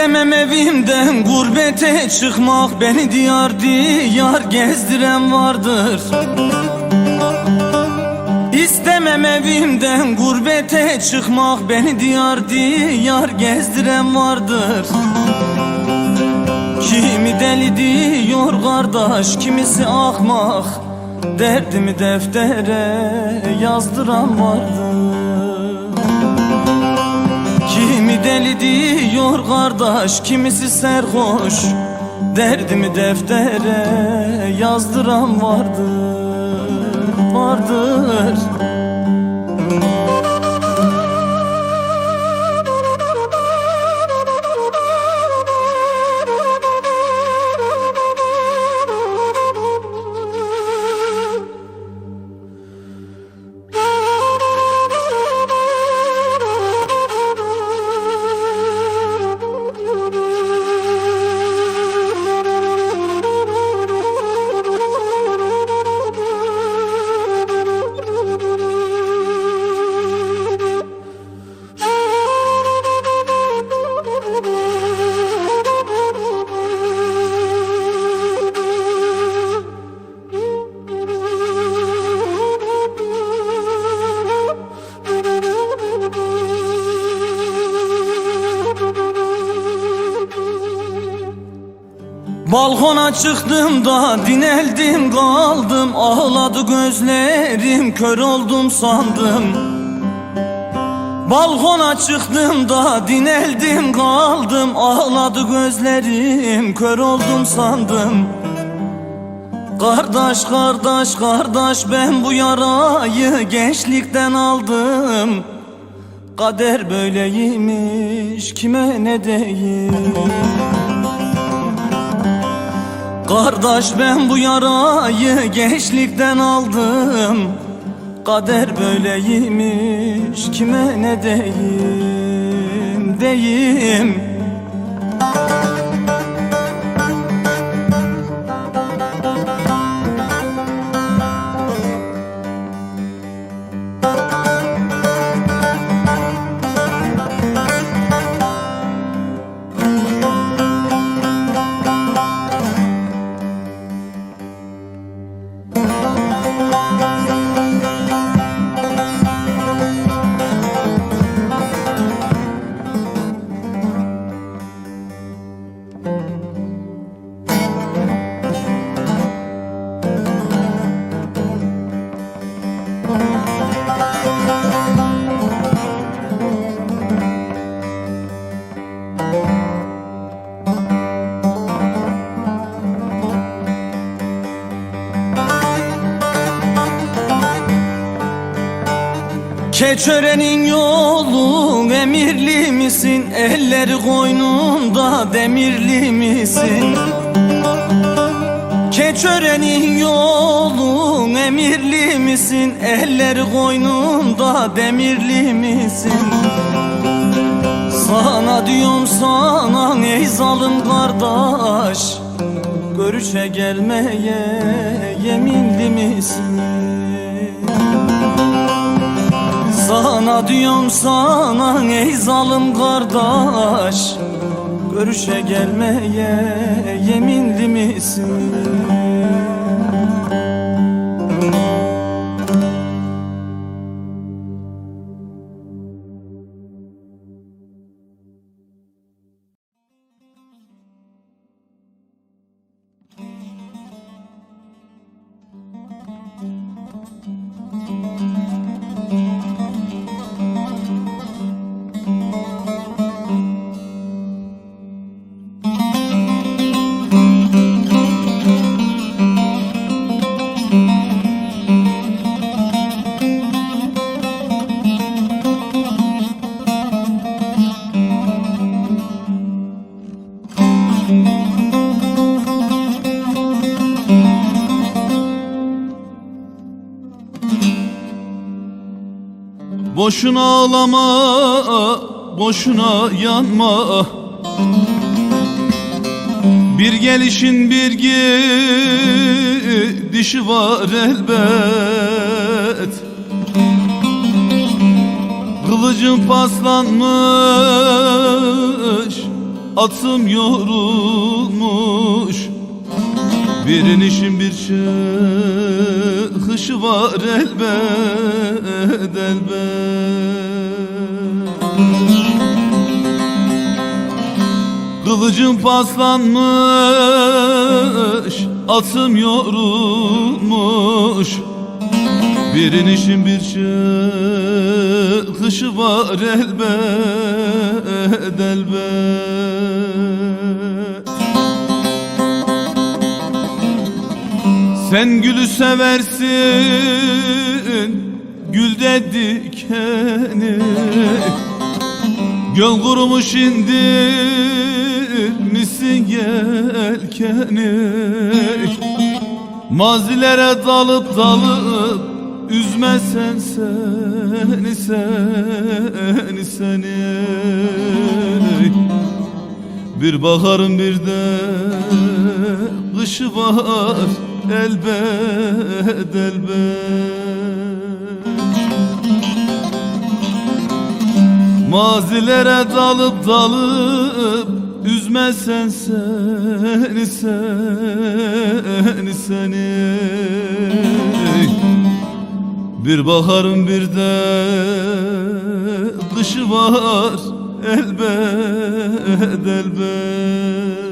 İstemem evimden gurbete çıkmak Beni diyar diyar gezdiren vardır. İstemem evimden gurbete çıkmak Beni diyar diyar gezdiren vardır. Kimi deli diyor kardeş kimisi ahmak Derdimi deftere yazdıran vardır deli diyor kardeş kimisi serhoş. Derdimi deftere yazdıran vardır Vardır Balkona çıktım da dineldim kaldım. Ağladı gözlerim kör oldum sandım. Balkona çıktım da dineldim kaldım. Ağladı gözlerim kör oldum sandım. Kardeş kardeş kardeş ben bu yarayı gençlikten aldım. Kader böyleymiş kime ne diyeyim Kardeş ben bu yarayı gençlikten aldım. Kader böyleymiş kime ne deyim deyim Keçörenin yolu emirli misin? Elleri koynunda demirli misin? Keçörenin yolu emirli misin? Elleri koynunda demirli misin? Sana diyorum sana ey zalim kardeş Görüşe gelmeye yeminli misin? Sana diyorum sana ey zalim kardeş Görüşe gelmeye yeminli misin? Boşuna ağlama, boşuna yanma. Bir gelişin bir gidişi var elbet. Kılıcın paslanmış atım yorulmuş Bir işin bir çıkışı var elbet elbet. Kılıcım paslanmış Atım yorulmuş. Bir inişin bir çıkışı var elbet elbet Sen gülü seversin Gül de dikeni. Göl kurumuş indirmişsin yelkeni? Mazilere dalıp dalıp Üzmesen seni seni seni. Bir baharın bir de kışı var elbet elbet. Mazilere dalıp dalıp Üzmesen seni seni seni. Bir baharın bir de kışı var elbet elbet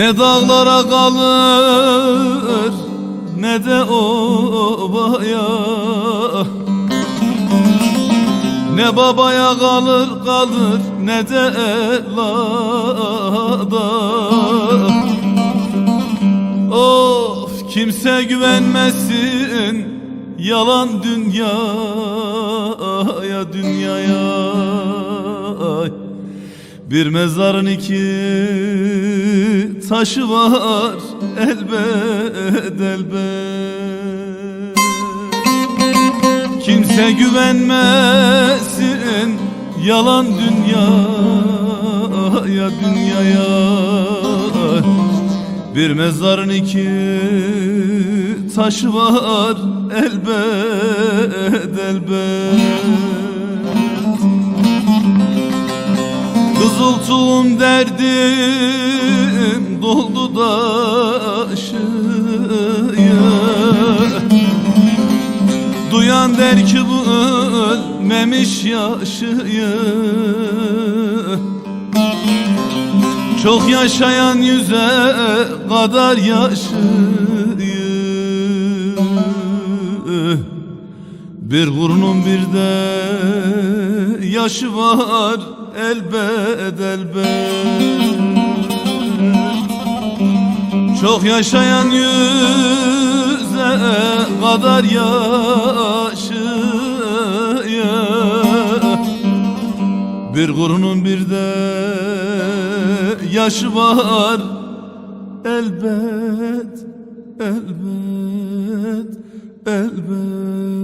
Ne dağlara kalır ne de obaya. Ne babaya kalır kalır ne de evlada Of kimse güvenmesin yalan dünyaya dünyaya bir mezarın iki taşı var elbet elbet. Kimse güvenmesin yalan dünyaya dünyaya. Bir mezarın iki taşı var elbet elbet Kızıltuğum derdim doldu daşıyı Duyan der ki bu ölmemiş yaşıyı Çok yaşayan yüze kadar yaşıyı Bir burnun bir de yaşı var elbet elbet. Çok yaşayan yüze kadar yaşıyı Bir kurunun bir de yaşı var. Elbet elbet elbet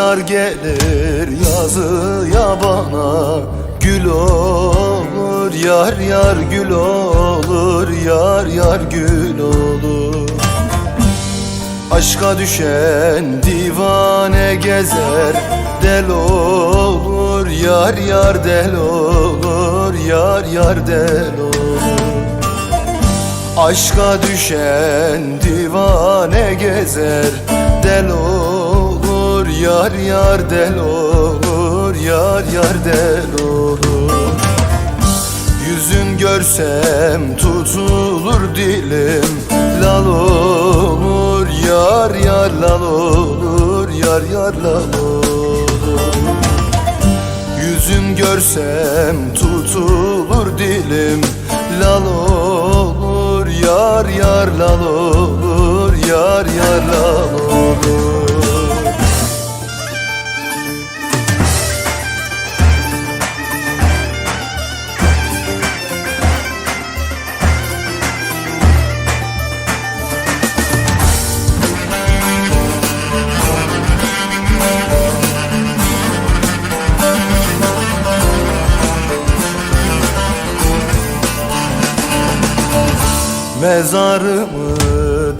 yar gelir yazıya bana Gül olur yar yar gül olur Yar yar gül olur. Aşka düşen divane gezer Del olur yar yar del olur Yar yar del olur. Aşka düşen divane gezer Del olur yar yar del olur Yar yar del olur. Yüzün görsem tutulur dilim Lal olur yar yar lal olur Yar yar lal olur. Yüzün görsem tutulur dilim Lal olur yar yar lal olur Yar yar lal olur Mezarımı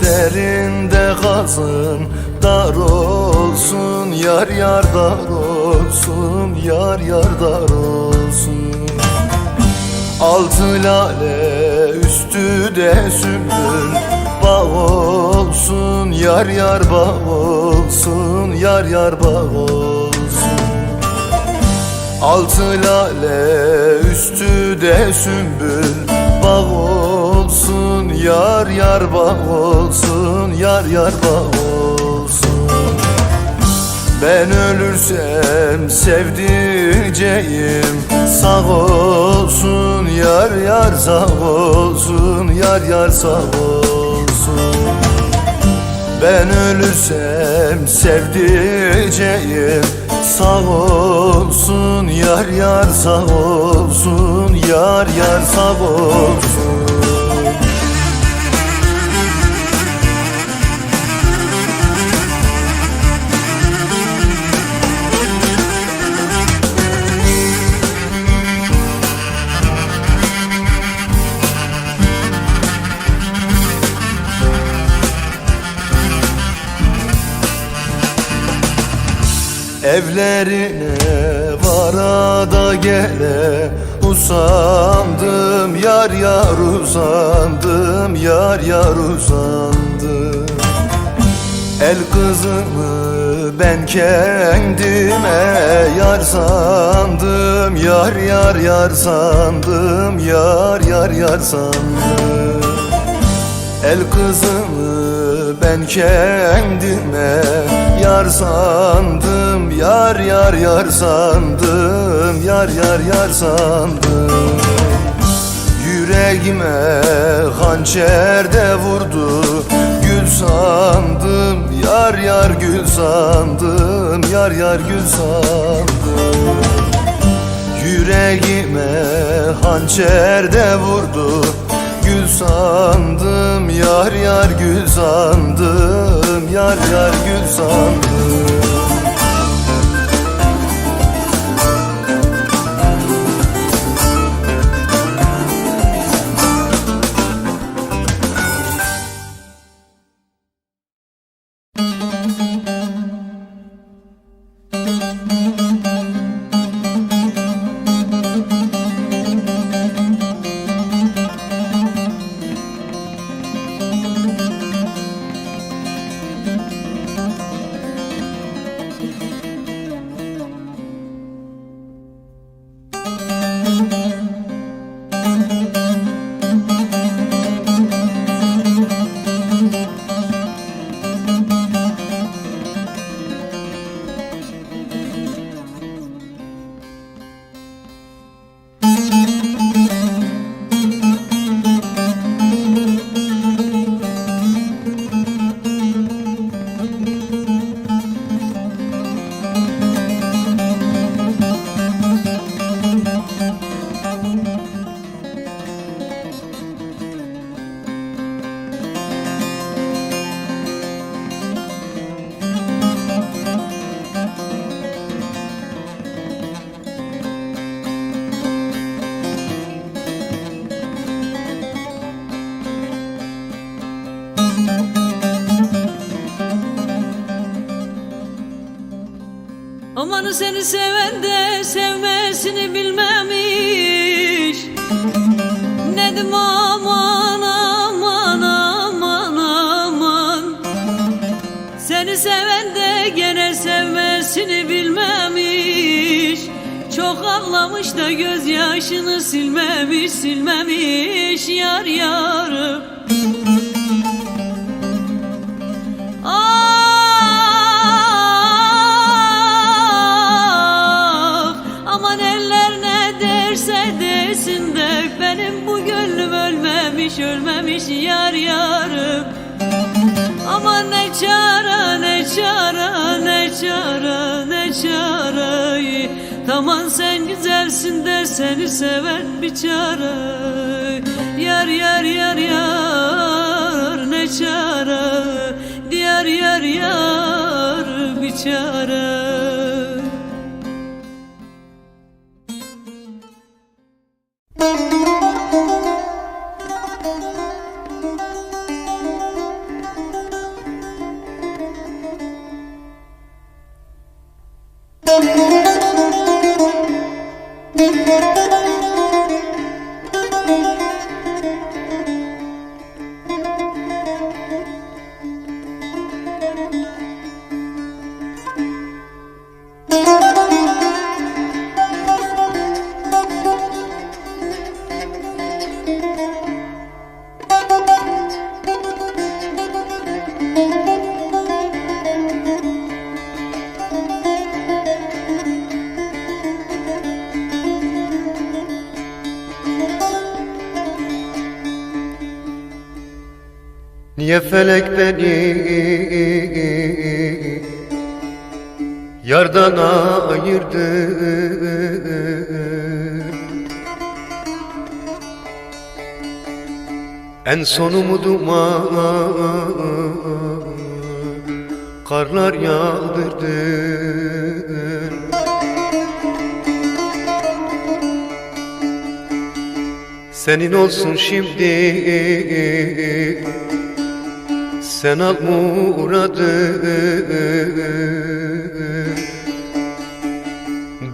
derinde kazın Dar olsun yar yar dar olsun Yar yar dar olsun. Altı lale üstü de sümbül Bağ olsun yar yar bağ olsun Yar yar bağ olsun. Altı lale üstü de sümbül Bağ olsun yar yar bağ olsun Yar yar bağ olsun. Ben ölürsem sevdiceğim Sağ olsun yar yar sağ olsun Yar yar sağ olsun. Ben ölürsem sevdiceğim Sağ olsun yar yar sağ olsun Yar yar sağ olsun Evlerine varada gele Usandım yar yar uzandım Yar yar uzandım. El kızımı ben kendime yar sandım Yar yar yar sandım Yar yar yar sandım. El kızımı ben kendime yar sandım Yar yar yar sandım Yar yar yar sandım. Yüreğime hançer de vurdu Gül sandım Yar yar gül sandım Yar yar gül sandım. Yüreğime hançer de vurdu Gül sandım yar yar gül sandım Yar yar gül sandım Aman seni seven de sevmesini bilmemiş. Nedim aman aman aman aman. Seni seven de gene sevmesini bilmemiş. Çok ağlamış da gözyaşını silmemiş silmemiş yar yarım ölmemiş ölmemiş yar yarım. Aman ne çare ne çare ne çare ne çare Tamam sen güzelsin de seni seven bir çare. Yar yar yar yar ne çare. Diyar yar yar bir çare Niye felek beni. Yardan ayırdı. En sonumu duman Karlar yağdırdı. Senin olsun şimdi sen al muradı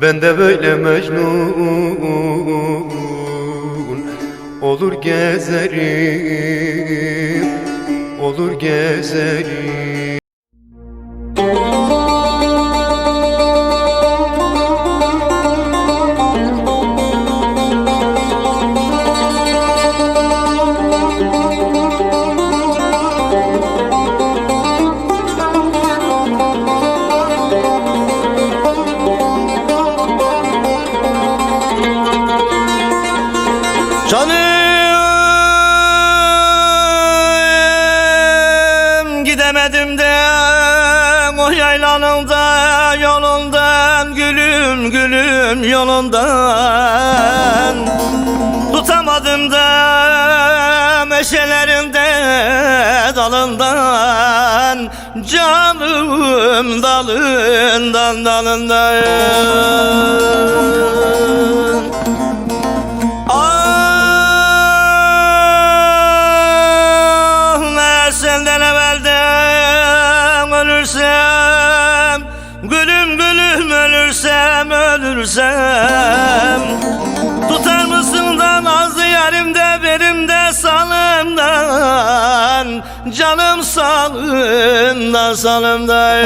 Ben de böyle mecnun Olur gezerim Olur gezerim yolundan. Tutamadım da meşelerinde dalından. Canım dalından dalından. Ah meğer senden evvelden ölürsem ölürsem Tutar mısın da nazlı yarimde benim salımdan Canım salımdan salımdan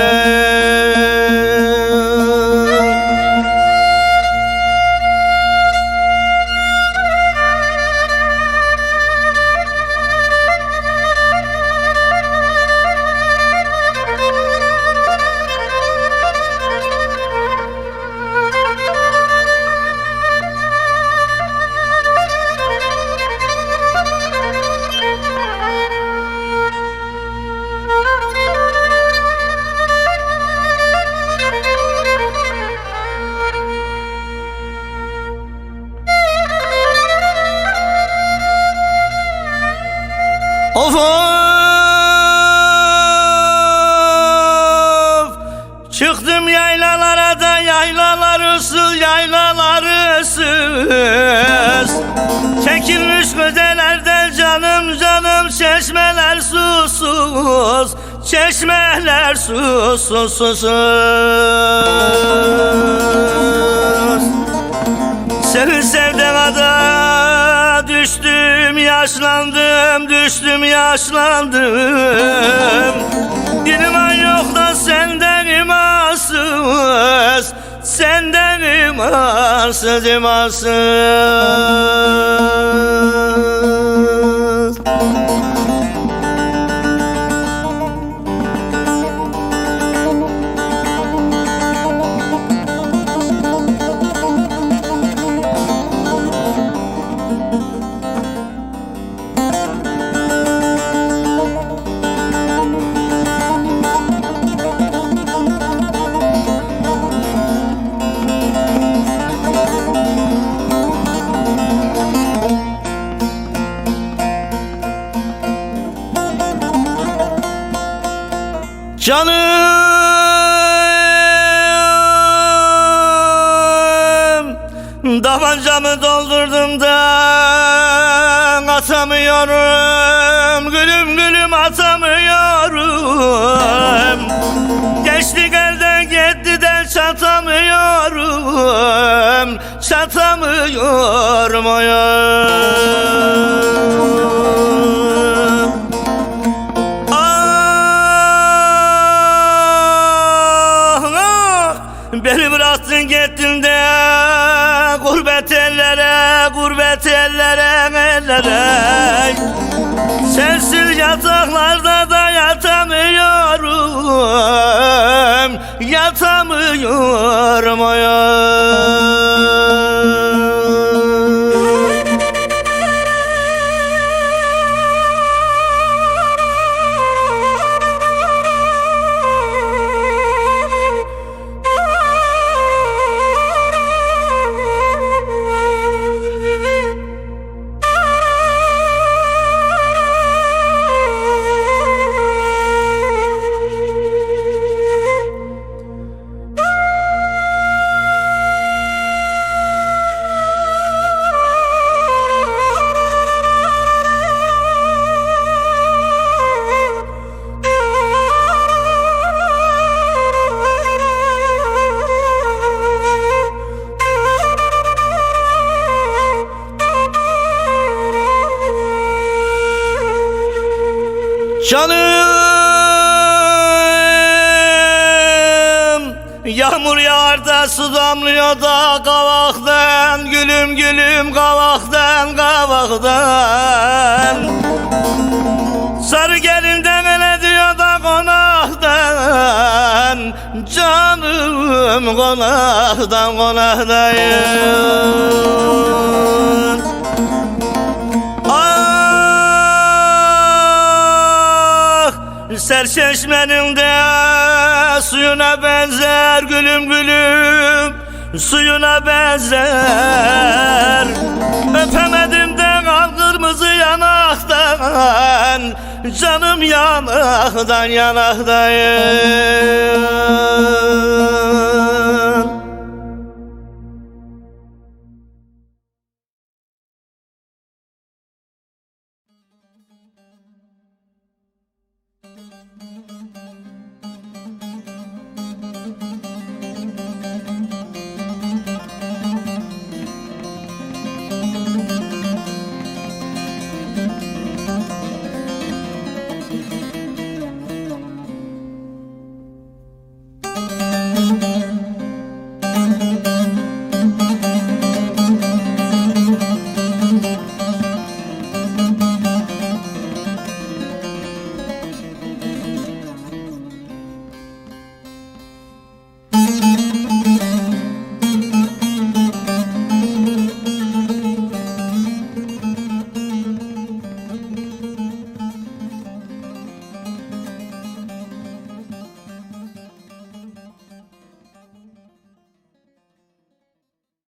Çekilmiş gözelerden canım canım çeşmeler susuz Çeşmeler sus sus sus sus Seni sevdiğine düştüm yaşlandım düştüm yaşlandım. İman yok da senden imansız Senden imansız imansız Canım Davancamı doldurdum da Atamıyorum. Gülüm gülüm atamıyorum. Geçti elden gitti de çatamıyorum. Çatamıyorum oyum gurbet ellere, ellere Sensiz yataklarda da yatamıyorum Yatamıyorum oyum da kavaktan Gülüm gülüm kavaktan kavaktan. Sarı gelinden ele diyor da konaktan Canım konaktan konaktayım. Ah Serçeşmenin de suyuna benzer gülüm gülüm Suyuna benzer. Öpemedim de kal kırmızı yanaktan Canım yanaktan yanaktan